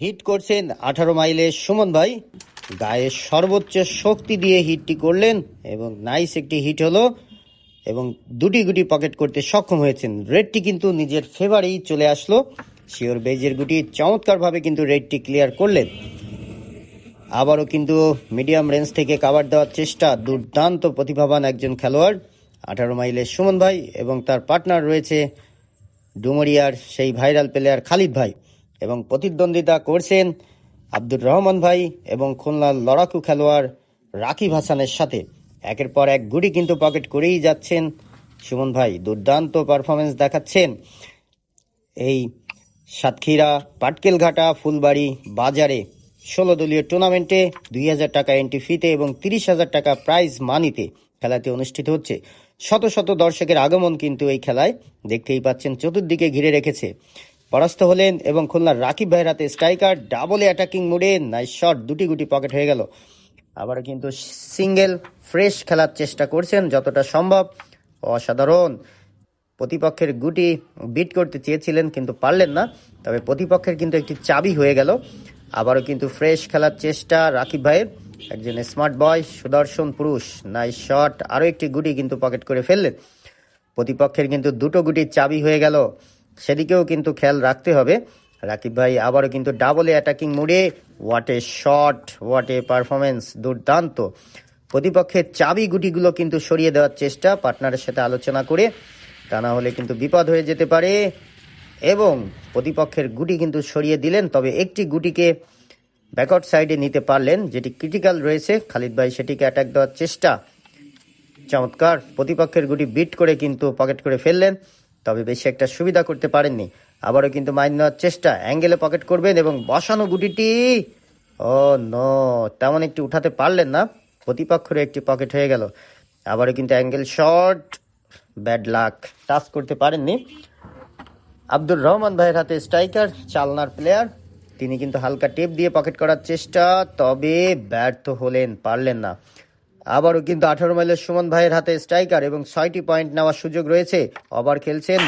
Hit করছেন আঠারো মাইলে সুমন ভাই। গায়ে সর্বোচ্চ শক্তি দিয়ে হিটটি করলেন এবং নাইস একটি হিট হলো এবং দুটি গুটি পকেট করতে সক্ষম হয়েছেন। রেডটি কিন্তু নিজের ফেভারেই চলে আসলো। শিওর বেজের গুটি চমৎকারভাবে কিন্তু রেডটি ক্লিয়ার করলেন। আবারও কিন্তু মিডিয়াম রেঞ্জ থেকে কাভার দেওয়ার চেষ্টা দুর্দান্ত প্রতিভাবান একজন খেলোয়াড়, আঠারো মাইলের সুমন ভাই এবং তার পার্টনার রয়েছে ডুমরিয়ার সেই ভাইরাল প্লেয়ার খালিদ ভাই। এবং প্রতিদ্বন্দ্বিতা করছেন আব্দুর রহমান ভাই এবং খুলনার লড়াকু খেলোয়াড় রাকিব হাসানের সাথে। একের পর এক গুটি কিন্তু পকেট করেই যাচ্ছেন সুমন ভাই। দুর্দান্ত পারফরমেন্স দেখাচ্ছেন এই সাতক্ষীরা পাটকেলঘাটা ফুলবাড়ি বাজারে। ষোলো দলীয় টুর্নামেন্টে দুই হাজার টাকা এন্ট্রি ফিতে এবং তিরিশ হাজার টাকা প্রাইজ মানিতে খেলাটি অনুষ্ঠিত হচ্ছে। শত শত দর্শকের আগমন কিন্তু এই খেলায় দেখতেই পাচ্ছেন, চতুর্দিকে ঘিরে রেখেছে। পরাস্ত হলেন এবং খুলনার রাকিব ভাইয়ের হাতে স্ট্রাইকার, ডাবলে অ্যাটাকিং মুডে নাইস শট, দুটি গুটি পকেট হয়ে গেল। আবার কিন্তু সিঙ্গেল ফ্রেশ খেলার চেষ্টা করছেন যতটা সম্ভব। অসাধারণ। প্রতিপক্ষের গুটি বিট করতে চেয়েছিলেন কিন্তু পারলেন না, তবে প্রতিপক্ষের কিন্তু একটি চাবি হয়ে গেল। আবারও কিন্তু ফ্রেশ খেলার চেষ্টা রাকিব ভাইয়ের। একজন স্মার্ট বয়, সুদর্শন পুরুষ, নাইস শট, আরও একটি গুটি কিন্তু পকেট করে ফেললেন। প্রতিপক্ষের কিন্তু দুটো গুটির চাবি হয়ে গেল। সেদিকেও কিন্তু খেয়াল রাখতে হবে। রাকিব ভাই আবারও কিন্তু ডাবলে অ্যাটাকিং মুডে। What a shot what a performance দুর্দান্ত। প্রতিপক্ষের চাবি গুটিগুলো কিন্তু সরিয়ে দেওয়ার চেষ্টা পার্টনারের সাথে আলোচনা করে। তা না হলে কিন্তু বিপদ হয়ে যেতে পারে। এবং প্রতিপক্ষের গুটি কিন্তু সরিয়ে দিলেন, তবে একটি গুটিকে ব্যাকআউট সাইডে নিতে পারলেন, যেটি ক্রিটিক্যাল রয়েছে। খালিদ ভাই সেটিকে অ্যাটাক দেওয়ার চেষ্টা। চমৎকার, প্রতিপক্ষের গুটি বিট করে কিন্তু পকেট করে ফেললেন। তবে বেশি একটা সুবিধা করতে পারেননি। আবারও কিন্তু মাইন নেওয়ার চেষ্টা। অ্যাঙ্গেলে পকেট করবেন এবং বসানো গুটিটি। ও, নো, তেমন একটি উঠাতে পারলেন না। প্রতিপক্ষের একটি পকেট হয়ে গেল। আবারও কিন্তু angle short. Bad luck. Touch করতে পারেননি। আব্দুর রহমান ভাইয়ের হাতে স্ট্রাইকার, চালনার প্লেয়ার। তিনি কিন্তু হালকা টেপ দিয়ে পকেট করার চেষ্টা, তবে ব্যর্থ হলেন, পারলেন না। আবারও কিন্তু আঠারো মাইলের সুমন ভাইয়ের হাতে স্ট্রাইকার এবং ছয়টি পয়েন্ট নেওয়ার সুযোগ রয়েছে। ওভার খেলছেন